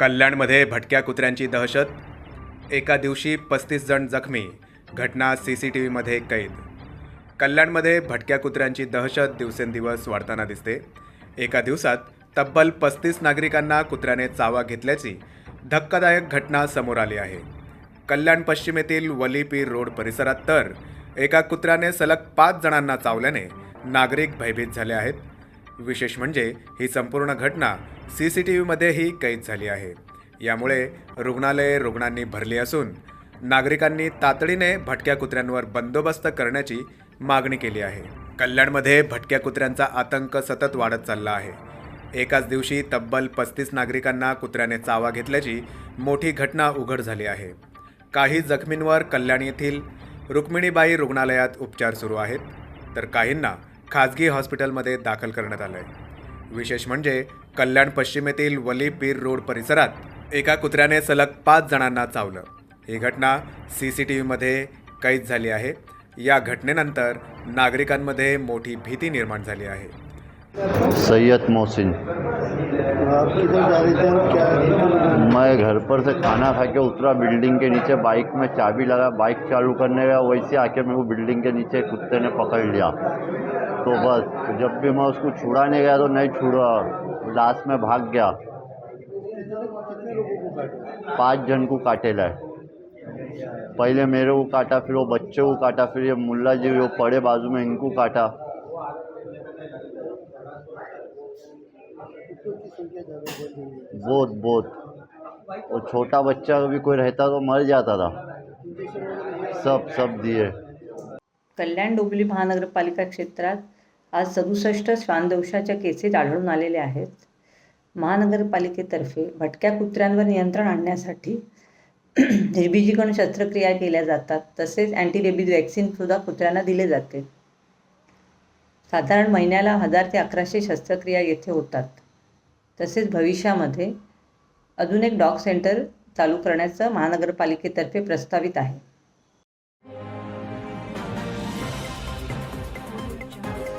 कल्याणमध्ये भटक्या कुत्र्यांची दहशत. एका दिवशी पस्तीस जण जखमी. घटना सी सी टी व्हीमध्ये कैद. कल्याणमध्ये भटक्या कुत्र्यांची दहशत दिवसेंदिवस वाढताना दिसते. एका दिवसात तब्बल पस्तीस नागरिकांना कुत्र्याने चावा घेतल्याची धक्कादायक घटना समोर आली आहे. कल्याण पश्चिमेतील वलीपीर रोड परिसरात तर एका कुत्र्याने सलग पाच जणांना चावल्याने नागरिक भयभीत झाले आहेत. विशेष म्हणजे ही संपूर्ण घटना सी सी टी व्हीमध्येही कैद झाली आहे. यामुळे रुग्णालये रुग्णांनी भरली असून नागरिकांनी तातडीने भटक्या कुत्र्यांवर बंदोबस्त करण्याची मागणी केली आहे. कल्याणमध्ये भटक्या कुत्र्यांचा आतंक सतत वाढत चालला आहे. एकाच दिवशी तब्बल पस्तीस नागरिकांना कुत्र्याने चावा घेतल्याची मोठी घटना उघड झाली आहे. काही जखमींवर कल्याण येथील रुक्मिणीबाई रुग्णालयात उपचार सुरू आहेत. तर काहींना खाजगी हॉस्पिटलमध्ये दाखल करण्यात आलं आहे विशेष म्हणजे कल्याण पश्चिमेतील वली पीर रोड परिसरात एका कुत्र्याने सलग पाच जणांना चावलं. ही घटना सी सी टी व्हीमध्ये कैद झाली आहे. या घटनेनंतर नागरिकांमध्ये मोठी भीती निर्माण झाली आहे. सैयद मोहसिन. मैं घर पर से खाना खा के उतरा बिल्डिंग के नीचे बाइक में चाबी लगा बाइक चालू करने गया वैसे आके मेरे को बिल्डिंग के नीचे कुत्ते ने पकड़ लिया। तो बस, जब भी मैं उसको छुड़ाने गया तो नहीं छुड़ा लास्ट में भाग गया। पाँच जन को काटे लाए। पहले मेरे को काटा, फिर वो बच्चे को काटा, फिर ये मुल्ला जी, वो पड़े बाजू में इनको काटा। बहुत बहुत। वो छोटा बच्चा भी कोई रहता तो मर जाता था? सब सब दिए। कल्याण डोंबिवली महानगरपालिका क्षेत्रात आज सदुसष्ट श्वानदोषाच्या केसेस आढळून आलेल्या आहेत. महानगरपालिकेतर्फे भटक्या कुत्र्यांवर नियंत्रण आणण्यासाठी निर्बीजीकरण शस्त्रक्रिया केल्या जातात तसेच अँटीरेबीज वॅक्सिनसुद्धा कुत्र्यांना दिले जाते. साधारण महिन्याला हजार ते अकराशे शस्त्रक्रिया येथे होतात. तसेच भविष्यामध्ये अजून एक डॉग सेंटर चालू करण्याचं महानगरपालिकेतर्फे प्रस्तावित आहे.